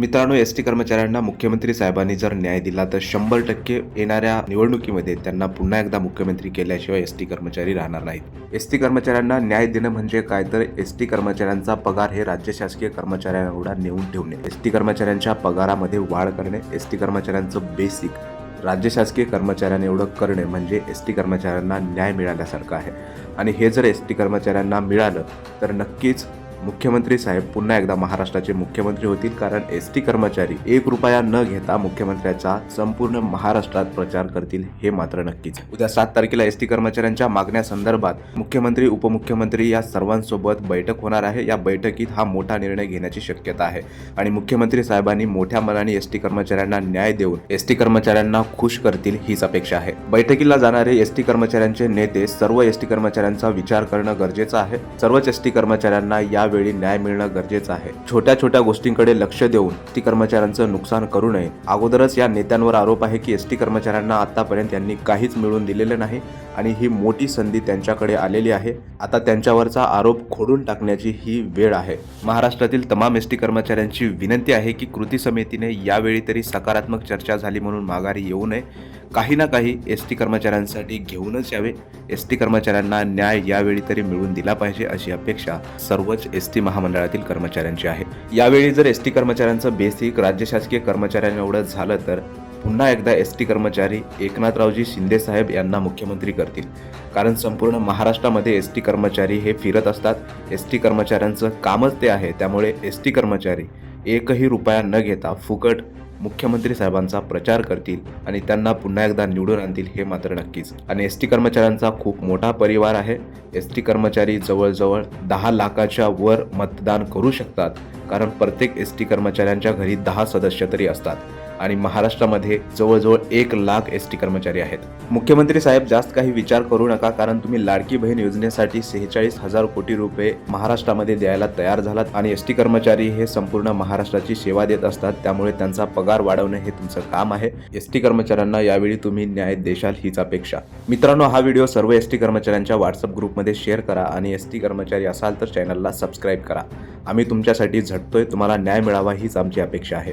मित्रांनो S T कर्मचाऱ्यांना मुख्यमंत्री साहेबांनी जर न्याय दिला तर शंभर टक्के येणाऱ्या निवडणुकीमध्ये त्यांना पुन्हा एकदा मुख्यमंत्री केल्याशिवाय एस टी कर्मचारी राहणार नाहीत. एस टी कर्मचाऱ्यांना न्याय देणं म्हणजे काय? तर एस टी कर्मचाऱ्यांचा पगार हे राज्य शासकीय कर्मचाऱ्यांएवढा नेऊन ठेवणे. एस टी कर्मचाऱ्यांच्या पगारामध्ये वाढ करणे एस टी कर्मचाऱ्यांचं बेसिक राज्य शासकीय कर्मचाऱ्यांना एवढं करणे म्हणजे एस टी कर्मचाऱ्यांना न्याय मिळाल्यासारखं आहे. आणि हे जर एस टी कर्मचाऱ्यांना मिळालं तर नक्कीच मुख्यमंत्री साहेब पुन्हा एकदा महाराष्ट्राचे मुख्यमंत्री होतील कारण एस टी कर्मचारी एक रुपया न घेता मुख्यमंत्र्याचा संपूर्ण महाराष्ट्रात प्रचार करतील हे मात्र नक्कीच. उद्या सात तारखेला एस टी कर्मचाऱ्यांच्या मागण्यासंदर्भात मुख्यमंत्री उपमुख्यमंत्री या सर्वांसोबत बैठक होणार आहे. या बैठकीत हा मोठा निर्णय घेण्याची शक्यता आहे. आणि मुख्यमंत्री साहेबांनी मोठ्या मनाने एस टी कर्मचाऱ्यांना न्याय देऊन एस टी कर्मचाऱ्यांना खुश करतील हीच अपेक्षा आहे. बैठकीला जाणारे एस टी कर्मचाऱ्यांचे नेते सर्व एस टी कर्मचाऱ्यांचा विचार करणं गरजेचं आहे. सर्वच एस टी कर्मचाऱ्यांना या वेळी न्याय मिळणं गरजेचं आहे. छोट्या छोट्या गोष्टींकडे लक्ष देऊन एस टी कर्मचाऱ्यांचं नुकसान करू नये. अगोदरच या नेत्यांवर आरोप आहे की एस टी कर्मचाऱ्यांना आतापर्यंत त्यांनी काहीच मिळवून दिलेलं नाही. आणि ही मोठी संधी त्यांच्याकडे आलेली आहे. आता त्यांच्यावरचा आरोप खोडून टाकण्याची ही वेळ आहे. महाराष्ट्रातील तमाम एस टी कर्मचाऱ्यांची विनंती आहे की कृती समितीने यावेळी तरी सकारात्मक चर्चा झाली म्हणून माघारी येऊ नये. काही ना काही एस टी कर्मचाऱ्यांसाठी घेऊनच यावे. एस टी कर्मचाऱ्यांना न्याय यावेळी तरी मिळवून दिला पाहिजे अशी अपेक्षा सर्वच एस टी महामंडळातील कर्मचाऱ्यांची आहे. यावेळी जर एस टी कर्मचाऱ्यांचं बेसिक राज्य शासकीय कर्मचाऱ्यांना एवढं झालं तर पुन्हा एकदा एस टी कर्मचारी एकनाथरावजी शिंदे साहेब यांना मुख्यमंत्री करतील. कारण संपूर्ण महाराष्ट्रामध्ये एस टी कर्मचारी हे फिरत असतात. एस टी कर्मचाऱ्यांचं कामच ते आहे. त्यामुळे एस टी कर्मचारी एकही रुपया न घेता फुकट मुख्यमंत्री साहेबांचा प्रचार करतील आणि त्यांना पुन्हा एकदा निवडून आणतील हे मात्र नक्कीच. आणि एस टी कर्मचाऱ्यांचा खूप मोठा परिवार आहे. एस टी कर्मचारी जवळजवळ दहा लाखाच्या वर मतदान करू शकतात. कारण प्रत्येक एस टी कर्मचाऱ्यांच्या घरी दहा सदस्य तरी असतात. आणि महाराष्ट्रामध्ये जवळजवळ एक लाख एस टी कर्मचारी आहेत. मुख्यमंत्री साहेब जास्त काही विचार करू नका कारण तुम्ही लाडकी बहीण योजनेसाठी सेहेचाळीस हजार कोटी रुपये महाराष्ट्रामध्ये द्यायला तयार झालात आणि एस टी कर्मचारी हे संपूर्ण महाराष्ट्राची सेवा देत असतात त्यामुळे त्यांचा पगार वाढवणे हे तुमचं काम आहे. एस टी कर्मचाऱ्यांना यावेळी तुम्ही न्याय देशाल हीच अपेक्षा. मित्रांनो हा व्हिडिओ सर्व एस टी कर्मचाऱ्यांच्या व्हॉट्सअप ग्रुपमध्ये शेअर करा आणि एस टी कर्मचारी असाल तर चॅनलला सबस्क्राईब करा. आम्ही तुमच्यासाठी झटतोय तुम्हाला न्याय मिळावा हीच आमची अपेक्षा आहे.